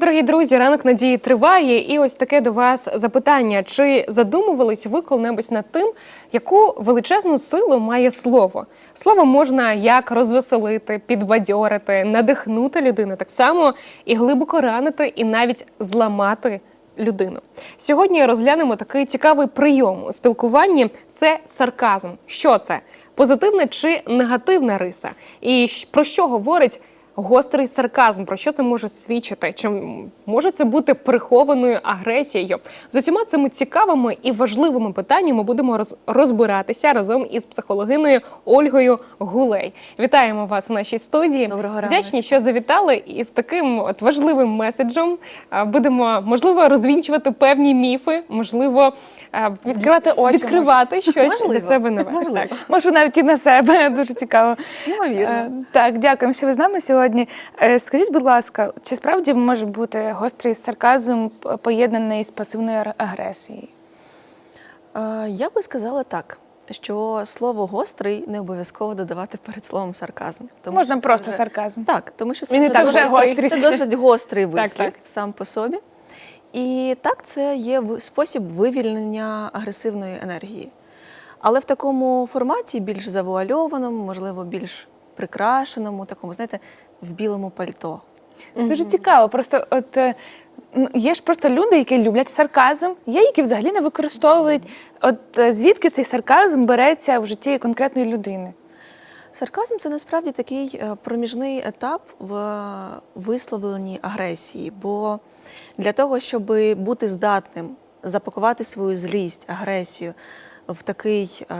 Дорогі друзі, ранок надії триває, і ось таке до вас запитання: чи задумувались ви коли-небудь над тим, яку величезну силу має слово? Слово можна як розвеселити, підбадьорити, надихнути людину, так само і глибоко ранити, і навіть зламати людину. Сьогодні розглянемо такий цікавий прийом у спілкуванні це сарказм. Що це? Позитивна чи негативна риса? І про що говорить гострий сарказм? Про що це може свідчити? Чи може це бути прихованою агресією? З усіма цими цікавими і важливими питаннями будемо роз- розбиратися разом із психологиною Ольгою Гулей. Вітаємо вас у нашій студії. Доброго ранку. Вдячні, що завітали і з таким от важливим меседжем будемо можливо розвінчувати певні міфи, можливо, а, Відкривати очі, відкривати щось Можливо. для себе нове. Можливо. Так. Можу навіть і на себе. Дуже цікаво. Ймовірно. Е, Так, дякуємо, що ви з нами сьогодні. Е, Скажіть, будь ласка, чи справді може бути гострий сарказм поєднаний з пасивною агресією? Е, Я би сказала так, що слово гострий не обов'язково додавати перед словом сарказм. Тому Можна що просто вже- сарказм. Так, тому що це Він вже так досить- гострий. Це досить гострий вислів так. сам по собі. І так, це є спосіб вивільнення агресивної енергії. Але в такому форматі, більш завуальованому, можливо, більш прикрашеному, такому, знаєте, в білому пальто. Дуже цікаво. Просто от е, ну, є ж просто люди, які люблять сарказм, є, які взагалі не використовують. От е, звідки цей сарказм береться в житті конкретної людини? Сарказм це насправді такий е, проміжний етап в висловленні агресії. Бо для того, щоб бути здатним запакувати свою злість, агресію в такий е,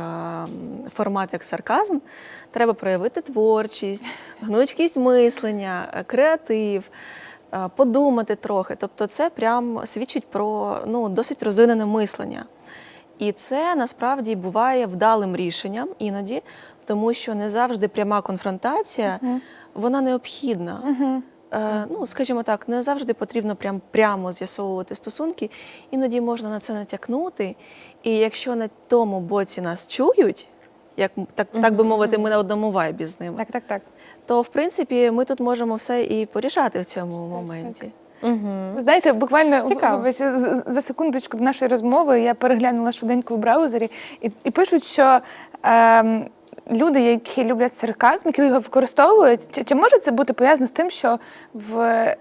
формат, як сарказм, треба проявити творчість, гнучкість мислення, е, креатив. е, Подумати трохи, тобто це прям свідчить про ну, досить розвинене мислення. І це насправді буває вдалим рішенням іноді, тому що не завжди пряма конфронтація вона необхідна. Е, ну, скажімо так, не завжди потрібно прям прямо з'ясовувати стосунки. Іноді можна на це натякнути. І якщо на тому боці нас чують, як м- так, так би мовити, ми на одному вайбі з ними, Так, так, так. то в принципі ми тут можемо все і порішати в цьому моменті. Угу. Знаєте, буквально Цікаво. ось за секундочку до нашої розмови я переглянула швиденько в браузері і, і пишуть, що ем, люди, які люблять сарказм, які його використовують, чи, чи може це бути пов'язано з тим, що в е,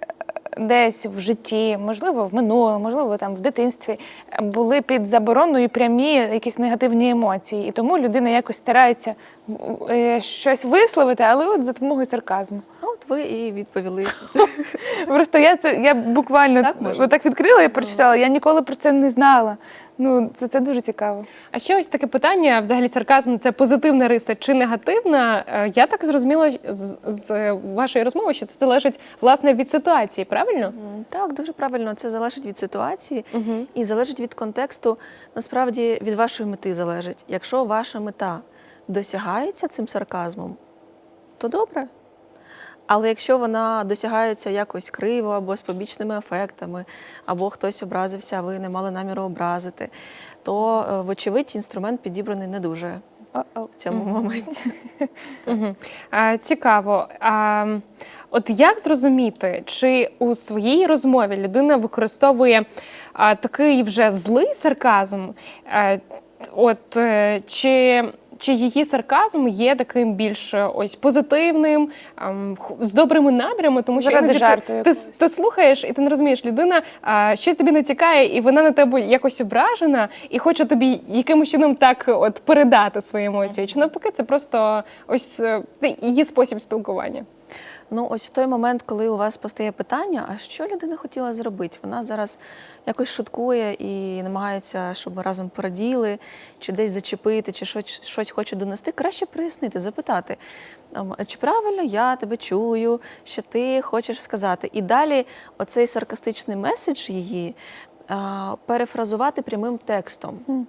десь в житті, можливо, в минулому, можливо, там в дитинстві були під забороною прямі якісь негативні емоції, і тому людина якось старається е, щось висловити, але от за допомогою сарказму. А от ви і відповіли. Просто я це я буквально Так може так відкрила і прочитала. Я ніколи про це не знала. Ну це, це дуже цікаво. А ще ось таке питання: взагалі сарказм це позитивна риса чи негативна? Е, Я так зрозуміла з, з вашої розмови, що це залежить власне від ситуації, правильно? Так, дуже правильно. Це залежить від ситуації Угу. і залежить від контексту. Насправді від вашої мети залежить. Якщо ваша мета досягається цим сарказмом, то добре. Але якщо вона досягається якось криво або з побічними ефектами, або хтось образився, а ви не мали наміру образити, то, е, вочевидь, інструмент підібраний не дуже в цьому моменті. Цікаво. От як зрозуміти, чи у своїй розмові людина використовує такий вже злий сарказм? От е, чи. Чи її сарказм є таким більш е, ось позитивним, ем, з добрими намірами, тому що іноді ти, ти, ти слухаєш і ти не розумієш, людина а, щось тобі натякає, і вона на тебе якось ображена, і хоче тобі якимось чином так от передати свої емоції. Чи навпаки, це просто ось е, це її спосіб спілкування. Ну, ось в той момент, коли у вас постає питання, а що людина хотіла зробити? Вона зараз якось шуткує і намагається, щоб ми разом пораділи, чи десь зачепити, чи щось, щось хоче донести. Краще прояснити, запитати, чи правильно я тебе чую, що ти хочеш сказати. І далі оцей саркастичний меседж її перефразувати прямим текстом.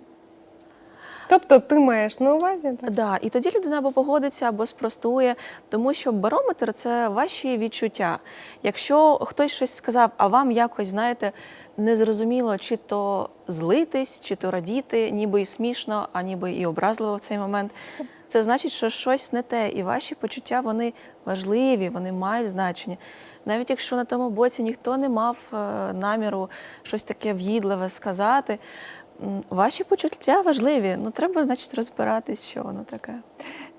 Тобто ти маєш на увазі? Так? Да, і тоді людина або погодиться, або спростує, тому що барометр це ваші відчуття. Якщо хтось щось сказав, а вам якось, знаєте, незрозуміло, чи то злитись, чи то радіти, ніби і смішно, а ніби і образливо в цей момент. Це значить, що щось не те, і ваші почуття вони важливі, вони мають значення. навіть якщо на тому боці ніхто не мав е, наміру щось таке в'їдливе сказати, ваші почуття важливі. Ну треба, значить, розбиратись, що воно таке.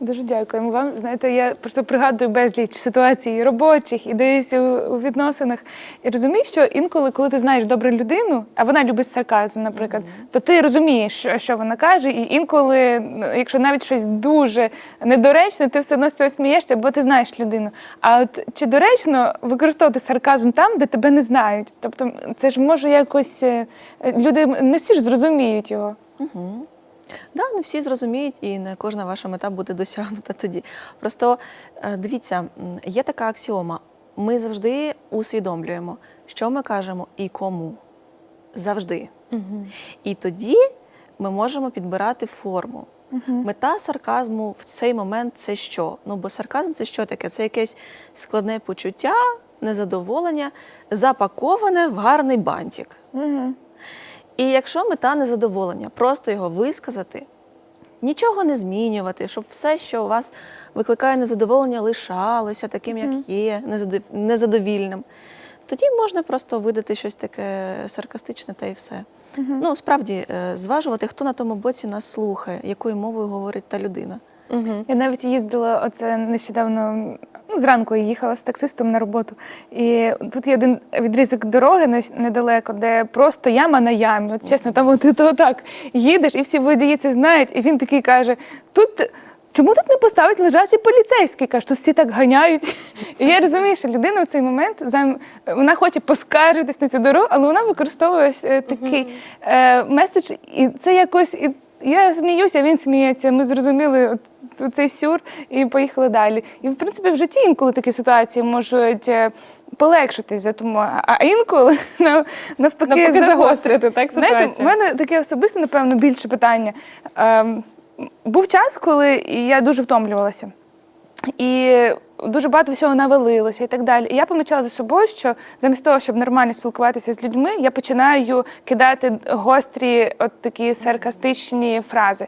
Дуже дякуємо вам. Знаєте, я просто пригадую безліч ситуацій робочих і десь у, відносинах. І розумієш, що інколи, коли ти знаєш добру людину, а вона любить сарказм, наприклад, то ти розумієш, що, що вона каже, і інколи, ну, якщо навіть щось дуже недоречне, ти все одно з цього смієшся, бо ти знаєш людину. А от чи доречно використовувати сарказм там, де тебе не знають? Тобто, це ж може якось е, люди не всі ж зрозуміють його. Угу. Да, не всі зрозуміють, і не кожна ваша мета буде досягнута тоді. Просто е, дивіться, є така аксіома. Ми завжди усвідомлюємо, що ми кажемо і кому. Завжди. І тоді ми можемо підбирати форму. Мета сарказму в цей момент це що? Ну, бо сарказм це що таке? Це якесь складне почуття, незадоволення, запаковане в гарний бантик. Угу. І якщо мета незадоволення, просто його висказати, нічого не змінювати, щоб все, що у вас викликає незадоволення, лишалося таким, як є, незадов- незадовільним, тоді можна просто видати щось таке саркастичне та і все. Ну, справді, е, зважувати, хто на тому боці нас слухає, якою мовою говорить та людина. Угу. Я навіть їздила оце нещодавно. Зранку я їхала з таксистом на роботу. І тут є один відрізок дороги недалеко, де просто яма на ямі. От чесно, там от ти отак їдеш, і всі водії це знають. І він такий каже: тут. Чому тут не поставить лежачий поліцейський? Каже, тут всі так ганяють. І я розумію, що людина в цей момент вона хоче поскаржитись на цю дорогу, але вона використовує е, такий е, меседж, і це якось і я сміюся, він сміється. Ми зрозуміли цей сюр і поїхали далі. І в принципі в житті інколи такі ситуації можуть е, полегшитись за тому, а інколи навпаки, Навпаки, загострити. так Знаєте, в ситуацію. мене таке особисте, напевно, більше питання. Ем, був час, коли я дуже втомлювалася. І дуже багато всього навалилося і так далі. І я помічала за собою, що замість того, щоб нормально спілкуватися з людьми, я починаю кидати гострі, от такі саркастичні фрази.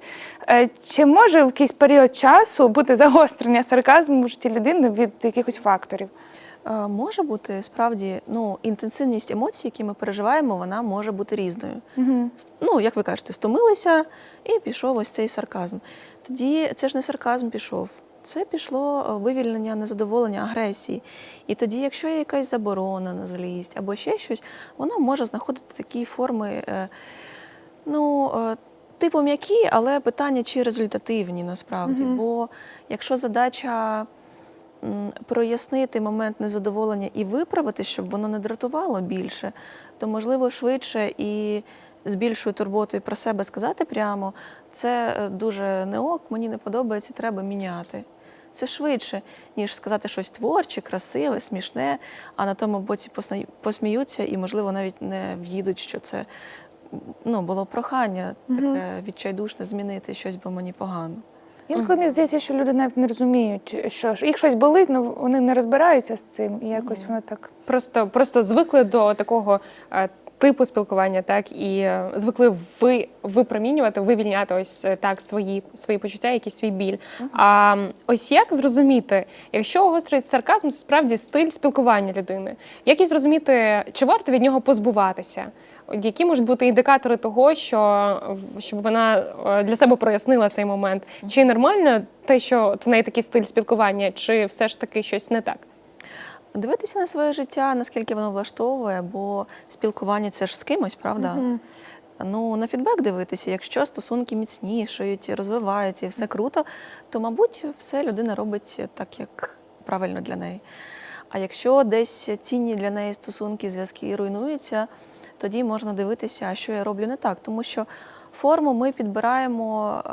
Е, Чи може в якийсь період часу бути загострення сарказму в житті людини від якихось факторів? Е, Може бути справді ну, інтенсивність емоцій, які ми переживаємо, вона може бути різною. С- Ну, як ви кажете, стомилися і пішов ось цей сарказм. Тоді це ж не сарказм пішов. Це пішло е, вивільнення незадоволення, агресії. І тоді, якщо є якась заборона на злість або ще щось, воно може знаходити такі форми, е, ну, е, типу м'які, але питання чи результативні насправді. Бо якщо задача прояснити момент незадоволення і виправити, щоб воно не дратувало більше, то можливо швидше і з більшою турботою про себе сказати прямо, це е, дуже не ок, мені не подобається, треба міняти. Це швидше, ніж сказати щось творче, красиве, смішне, а на тому боці посна- посміються і, можливо, навіть не в'їдуть, що це ну, було прохання таке відчайдушне змінити щось, бо мені погано. Інколи мені здається, що люди навіть не розуміють, що ж їх щось болить, але вони не розбираються з цим, і якось воно так. Просто, просто звикли до такого е, типу спілкування, так і е, звикли ви випромінювати, вивільняти ось е, так свої, свої почуття, якийсь свій біль. А ось як зрозуміти, якщо гострий сарказм це справді стиль спілкування людини, як і зрозуміти, чи варто від нього позбуватися? Які можуть бути індикатори того, що щоб вона е, для себе прояснила цей момент? Чи нормально те, що в неї такий стиль спілкування, чи все ж таки щось не так? Дивитися на своє життя, наскільки воно влаштовує, бо спілкування це ж з кимось, правда? Ну, на фідбек дивитися, якщо стосунки міцнішають, розвиваються і все круто, то, мабуть, все людина робить так, як правильно для неї. А якщо десь цінні для неї стосунки, зв'язки руйнуються, тоді можна дивитися, що я роблю не так. Тому що форму ми підбираємо.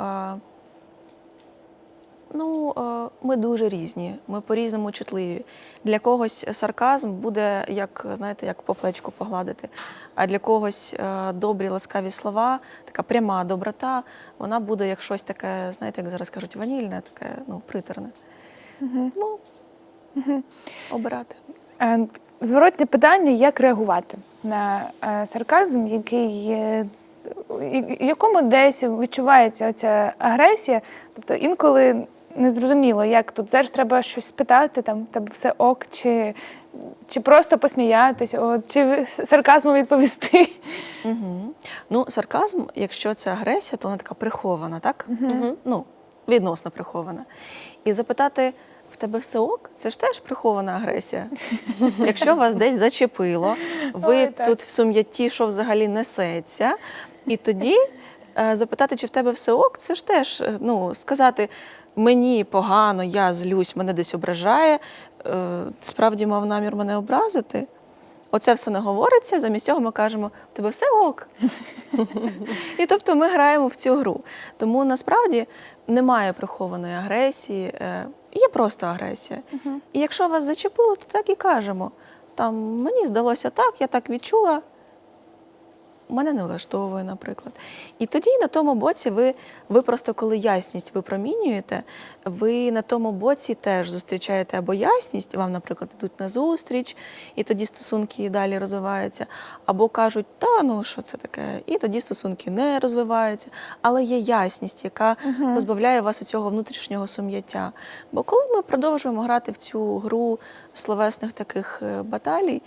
Ну, е, ми дуже різні, ми по-різному чутливі. Для когось сарказм буде, як знаєте, як по плечку погладити. А для когось е, добрі, ласкаві слова, така пряма доброта, вона буде як щось таке, знаєте, як зараз кажуть, ванільне, таке ну, приторне. Тому обирати. Е, Зворотне питання, як реагувати на сарказм, який, якому десь відчувається ця агресія. Тобто інколи незрозуміло, як тут зараз треба щось спитати, там тебе все ок, чи чи просто посміятися, от, чи сарказмом відповісти. Угу. Ну, сарказм, якщо це агресія, то вона така прихована, так? Ну, відносно прихована. І запитати. В тебе все ок? Це ж теж прихована агресія. Якщо вас десь зачепило, ви Ой, тут в сум'ятті, що взагалі несеться, і тоді е, запитати, чи в тебе все ок, це ж теж е, ну, сказати мені погано, я злюсь, мене десь ображає, е, справді мав намір мене образити. Оце все не говориться, замість цього ми кажемо, в тебе все ок. І тобто ми граємо в цю гру. Тому насправді немає прихованої агресії, е, є просто агресія. І якщо вас зачепило, то так і кажемо. Там мені здалося так, я так відчула. Мене не влаштовує, наприклад. І тоді на тому боці ви, ви просто коли ясність випромінюєте, ви на тому боці теж зустрічаєте або ясність, вам, наприклад, йдуть на зустріч, і тоді стосунки далі розвиваються, або кажуть, та ну що це таке, і тоді стосунки не розвиваються. Але є ясність, яка позбавляє вас цього внутрішнього сум'яття. Бо коли ми продовжуємо грати в цю гру словесних таких е, баталій,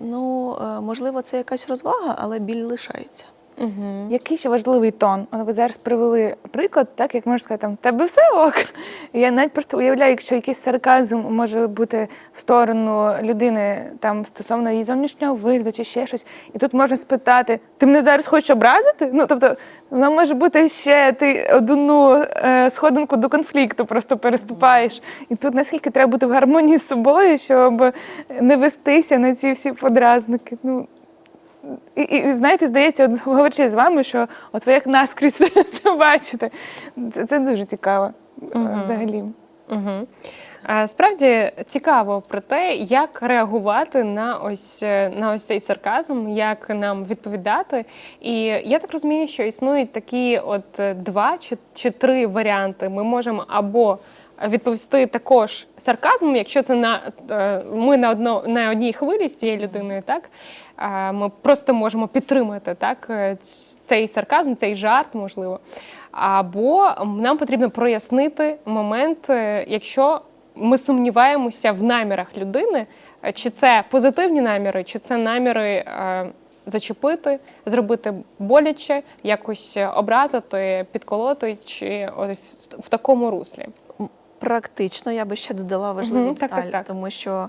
ну е, можливо, це якась розвага, але біль лишається. Угу. Який ще важливий тон? От ви зараз привели приклад, так як можна сказати, там тебе все ок. Я навіть просто уявляю, якщо якийсь сарказм може бути в сторону людини там стосовно її зовнішнього вигляду чи ще щось, і тут можна спитати: ти мене зараз хочеш образити? Ну тобто, вона може бути ще ти одну е, сходинку до конфлікту просто переступаєш. І тут наскільки треба бути в гармонії з собою, щоб не вестися на ці всі подразники. Ну і, і знаєте, здається, от, говорячи з вами, що от ви як наскрізь це все бачите. Це, це дуже цікаво е, взагалі. Угу. Справді цікаво про те, як реагувати на ось е, на ось цей сарказм, як нам відповідати. І я так розумію, що існують такі от е, два чи, чи три варіанти. Ми можемо або відповісти також сарказмом, якщо це на е, ми на одно на одній хвилі з цією людиною, так ми просто можемо підтримати так е, цей сарказм, цей жарт, можливо. Або нам потрібно прояснити момент, е, якщо ми сумніваємося в намірах людини, е, чи це позитивні наміри, чи це наміри зачепити, зробити боляче, якось образити, підколоти, чи в, такому руслі. Практично я би ще додала важливу так, деталь, так, так. тому що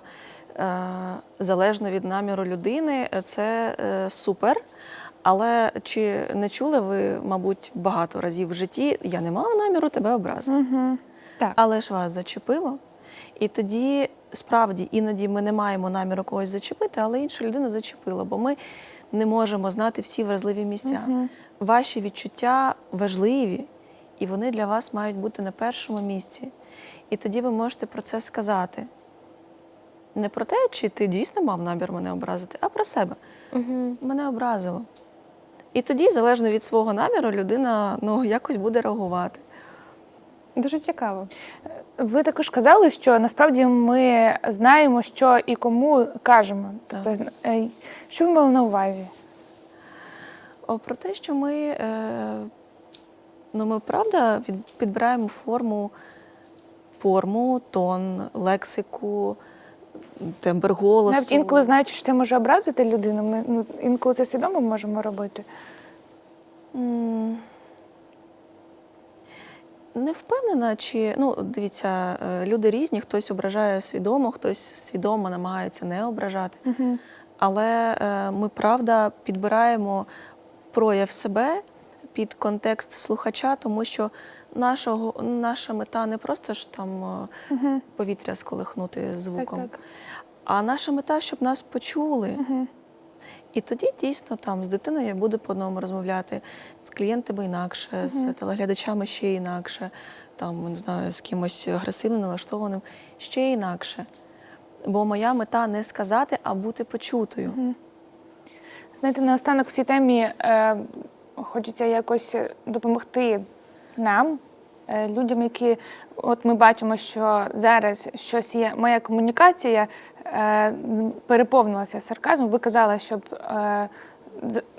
залежно від наміру людини, е, це е, супер. Але чи не чули ви, мабуть, багато разів в житті, я не мав наміру тебе образити. Угу. Так. Але ж вас зачепило. І тоді справді іноді ми не маємо наміру когось зачепити, але інша людина зачепила, бо ми не можемо знати всі вразливі місця. Ваші відчуття важливі, і вони для вас мають бути на першому місці. І тоді ви можете про це сказати. Не про те, чи ти дійсно мав намір мене образити, а про себе. Угу. Мене образило. І тоді, залежно від свого наміру, людина ну, якось буде реагувати. Дуже цікаво. Ви також казали, що насправді ми знаємо, що і кому кажемо. Так. Тобто, е, що ви мали на увазі? О, Про те, що ми, е, ну, ми правда підбираємо форму, форму, тон, лексику, тембр голосу. Навіть інколи знаючи, що це може образити людину, ми ну, інколи це свідомо можемо робити. М, Не впевнена, чи ну дивіться, е, люди різні, хтось ображає свідомо, хтось свідомо намагається не ображати. Угу. Але е, ми правда підбираємо прояв себе під контекст слухача, тому що нашого, наша мета не просто ж там е, Угу. повітря сколихнути звуком, Так, так. а наша мета, щоб нас почули. Угу. І тоді дійсно там з дитиною я буду по-одному розмовляти, з клієнтами інакше, з телеглядачами ще інакше, там не знаю, з кимось агресивно налаштованим ще інакше. Бо моя мета не сказати, а бути почутою. Знаєте, наостанок в цій темі е, хочеться якось допомогти нам, е, людям, які от ми бачимо, що зараз щось є. Моя комунікація е, переповнилася сарказмом. Ви казали, щоб е,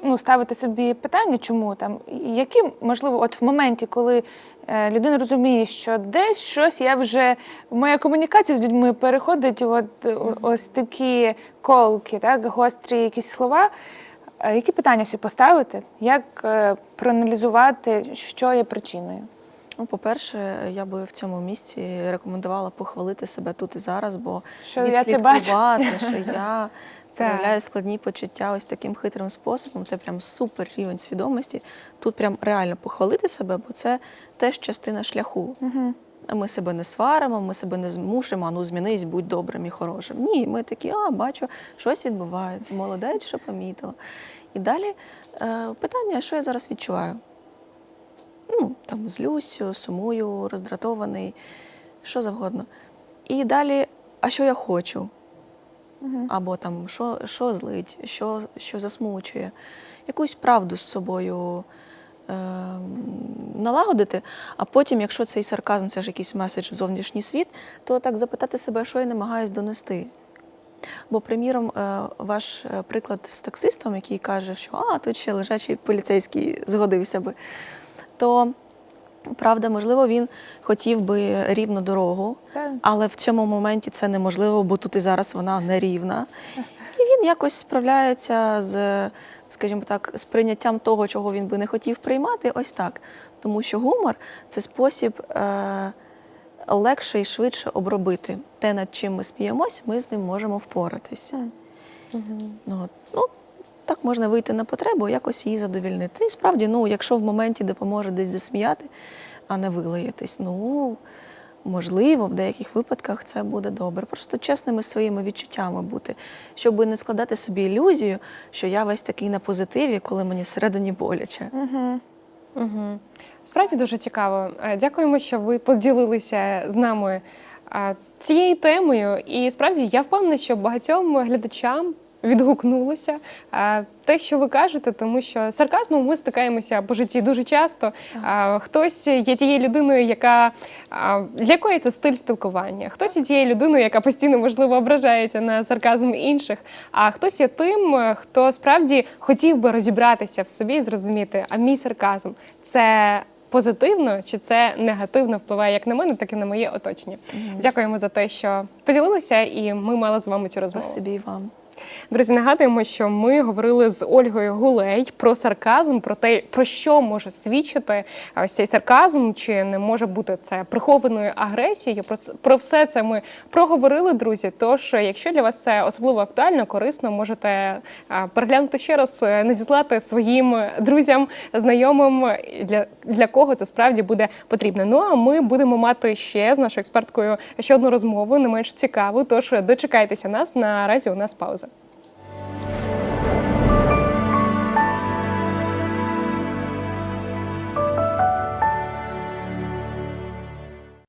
ну, ставити собі питання, чому там, які, можливо, от в моменті, коли людина розуміє, що десь щось я вже моя комунікація з людьми переходить, от ось такі колки, так, гострі якісь слова. Е, Які питання собі поставити? Як е, проаналізувати, що є причиною? Ну, по-перше, я би в цьому місці рекомендувала похвалити себе тут і зараз, бо Що я це що я проявляю складні почуття ось таким хитрим способом. Це прям супер рівень свідомості. Тут прям реально похвалити себе, бо це теж частина шляху. Угу. Ми себе не сваримо, ми себе не змушуємо, а ну змінись, будь добрим і хорошим. Ні, ми такі, а бачу, щось відбувається, молодець, що помітила. І далі е, питання, що я зараз відчуваю? Ну, там злюсь, сумую, роздратований, що завгодно. І далі, а що я хочу? Угу. Або там, що, що злить, що, що засмучує, якусь правду з собою налагодити, а потім, якщо цей сарказм це ж якийсь меседж в зовнішній світ, то так запитати себе, що я намагаюсь донести. Бо, приміром, е, ваш е, приклад з таксистом, який каже, що а, тут ще лежачий поліцейський згодився би, то правда, можливо, він хотів би рівну дорогу, але в цьому моменті це неможливо, бо тут і зараз вона нерівна. І він якось справляється з, скажімо так, з прийняттям того, чого він би не хотів приймати, ось так. Тому що гумор це спосіб е, легше і швидше обробити те, над чим ми сміємось, ми з ним можемо впоратись. Ну, ну, так можна вийти на потребу, якось її задовільнити. І справді, ну, якщо в моменті допоможе десь засміяти, а не вилаятись, ну можливо, в деяких випадках це буде добре. Просто чесними своїми відчуттями бути, щоб не складати собі ілюзію, що я весь такий на позитиві, коли мені всередині боляче. Угу. Угу. Справді дуже цікаво. Е, Дякуємо, що ви поділилися з нами е, цією темою. І справді я впевнена, що багатьом глядачам відгукнулося те, що ви кажете, тому що з сарказмом ми стикаємося по житті дуже часто. Хтось є тією людиною, яка для якої це стиль спілкування, хтось є тією людиною, яка постійно можливо ображається на сарказм інших. А хтось є тим, хто справді хотів би розібратися в собі і зрозуміти, а мій сарказм це. Позитивно чи це негативно впливає як на мене, так і на моє оточення. Дякуємо за те, що поділилися, і ми мали з вами цю розмову. Спасибі і вам. Друзі, нагадуємо, що ми говорили з Ольгою Гулей про сарказм, про те, про що може свідчити ось цей сарказм, чи не може бути це прихованою агресією. Про про все це ми проговорили, друзі. Тож, якщо для вас це особливо актуально, корисно, можете переглянути ще раз, е, надіслати своїм друзям, знайомим, для, для кого це справді буде потрібно. Ну а ми будемо мати ще з нашою експерткою ще одну розмову, не менш цікаву. Тож дочекайтеся нас. Наразі у нас пауза.